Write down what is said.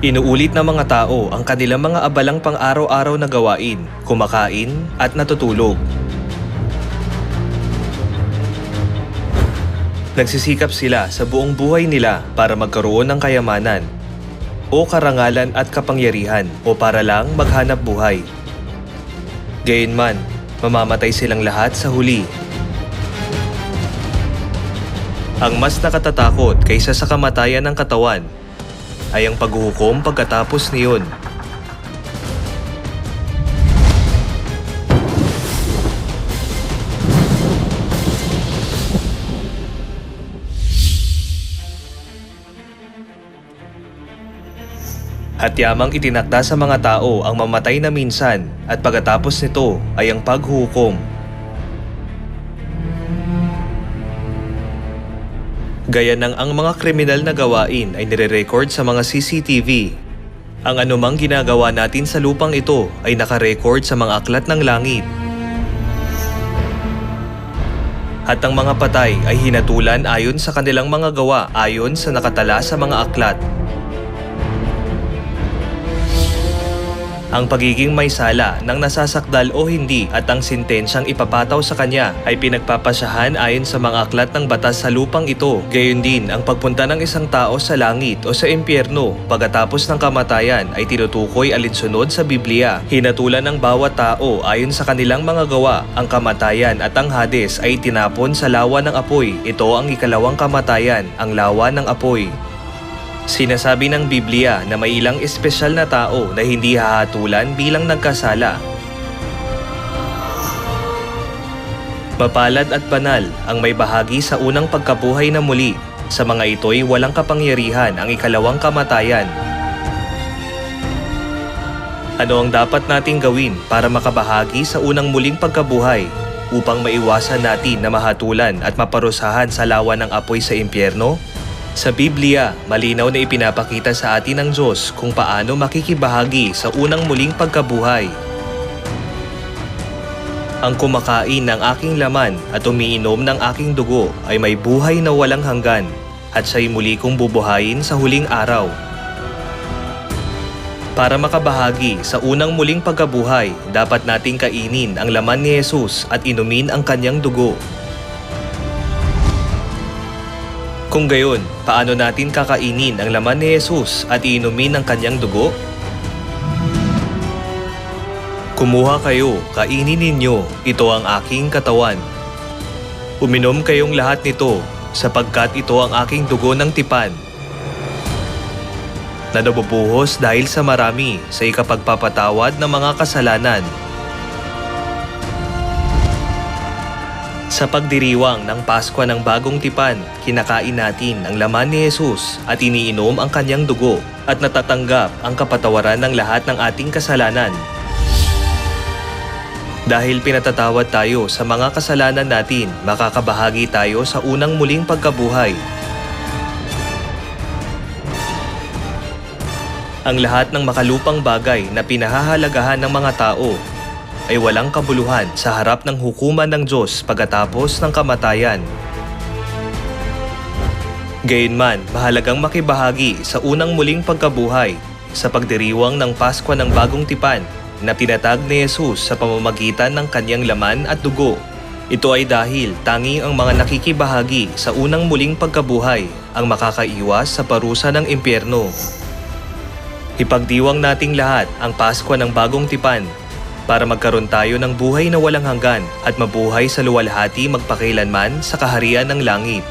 Inuulit ng mga tao ang kanilang mga abalang pang-araw-araw na gawain, kumakain at natutulog. Nagsisikap sila sa buong buhay nila para magkaroon ng kayamanan o karangalan at kapangyarihan o para lang maghanap buhay. Gayunman, mamamatay silang lahat sa huli. Ang mas nakatatakot kaysa sa kamatayan ng katawan ay ang paghuhukom pagkatapos niyon. At yamang itinakda sa mga tao ang mamatay na minsan at pagkatapos nito ay ang paghuhukom. Gaya ng ang mga kriminal na gawain ay nire-record sa mga CCTV. Ang anumang ginagawa natin sa lupang ito ay nakarecord sa mga aklat ng langit. At ang mga patay ay hinatulan ayon sa kanilang mga gawa ayon sa nakatala sa mga aklat. Ang pagiging may sala ng nasasakdal o hindi at ang sintensyang ipapataw sa kanya ay pinagpapasyahan ayon sa mga aklat ng batas sa lupang ito. Gayon din ang pagpunta ng isang tao sa langit o sa impyerno pagkatapos ng kamatayan ay tinutukoy alinsunod sa Biblia. Hinatulan ng bawat tao ayon sa kanilang mga gawa. Ang kamatayan at ang Hades ay tinapon sa lawa ng apoy. Ito ang ikalawang kamatayan, ang lawa ng apoy. Sinasabi ng Biblia na may ilang espesyal na tao na hindi hahatulan bilang nagkasala. Mapalad at banal ang may bahagi sa unang pagkabuhay na muli. Sa mga ito'y walang kapangyarihan ang ikalawang kamatayan. Ano ang dapat nating gawin para makabahagi sa unang muling pagkabuhay upang maiwasan natin na mahatulan at maparusahan sa lawa ng apoy sa impyerno? Sa Biblia, malinaw na ipinapakita sa atin ng Diyos kung paano makikibahagi sa unang muling pagkabuhay. Ang kumakain ng aking laman at umiinom ng aking dugo ay may buhay na walang hanggan at siya'y muli kong bubuhayin sa huling araw. Para makabahagi sa unang muling pagkabuhay, dapat nating kainin ang laman ni Jesus at inumin ang kanyang dugo. Kung gayon, paano natin kakainin ang laman ni Jesus at iinumin ang kanyang dugo? Kumuha kayo, kainin ninyo, ito ang aking katawan. Uminom kayong lahat nito, sapagkat ito ang aking dugo ng tipan. Na dahil sa marami sa ikapagpapatawad ng mga kasalanan. Sa pagdiriwang ng Pasko ng Bagong Tipan, kinakain natin ang laman ni Jesus at iniinom ang kanyang dugo at natatanggap ang kapatawaran ng lahat ng ating kasalanan. Dahil pinatatawad tayo sa mga kasalanan natin, makakabahagi tayo sa unang muling pagkabuhay. Ang lahat ng makalupang bagay na pinahahalagahan ng mga tao ay walang kabuluhan sa harap ng hukuman ng Diyos pagkatapos ng kamatayan. Gayunman, mahalagang makibahagi sa unang muling pagkabuhay sa pagdiriwang ng Pasko ng Bagong Tipan na tinatag ni Jesus sa pamamagitan ng kanyang laman at dugo. Ito ay dahil tanging ang mga nakikibahagi sa unang muling pagkabuhay ang makakaiwas sa parusa ng impyerno. Ipagdiwang nating lahat ang Pasko ng Bagong Tipan para magkaroon tayo ng buhay na walang hanggan at mabuhay sa luwalhati magpakailanman sa kaharian ng langit.